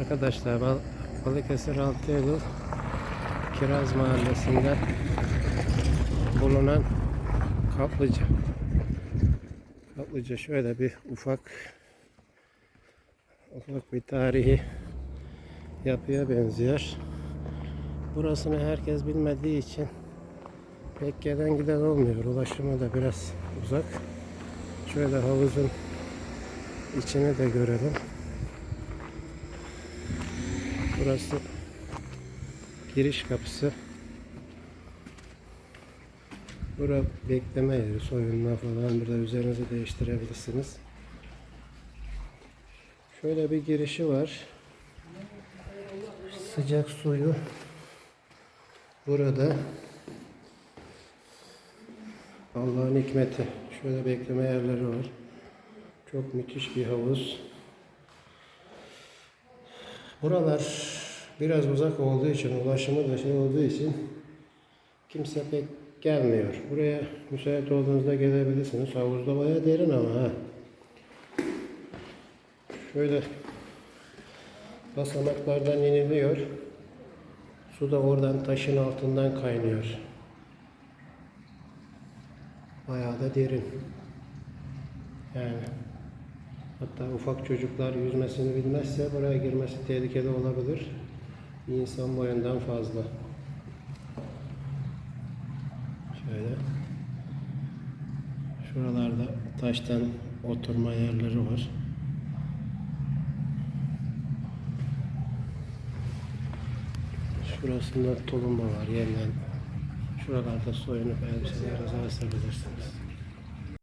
Arkadaşlar Bal Balıkesir Altıyolu Kiraz Mahallesi'nde bulunan kaplıca. Kaplıca şöyle bir ufak ufak bir tarihi yapıya benziyor. Burasını herkes bilmediği için pek gelen giden olmuyor. Ulaşımı da biraz uzak. Şöyle havuzun içini de görelim. Burası giriş kapısı. Bura bekleme yeri, soyunma falan. Burada üzerinizi değiştirebilirsiniz. Şöyle bir girişi var. Sıcak suyu burada. Allah'ın hikmeti. Şöyle bekleme yerleri var. Çok müthiş bir havuz. Buralar biraz uzak olduğu için, ulaşımı da şey olduğu için kimse pek gelmiyor. Buraya müsait olduğunuzda gelebilirsiniz. Havuzda bayağı derin ama ha. Şöyle basamaklardan iniliyor. Su da oradan taşın altından kaynıyor. Bayağı da derin. Yani hatta ufak çocuklar yüzmesini bilmezse buraya girmesi tehlikeli olabilir. Bir insan boyundan fazla. Şöyle. Şuralarda taştan oturma yerleri var. Şurasında tulumba var yeniden. Şuralarda soyunup elbiselerinizi asabilirsiniz.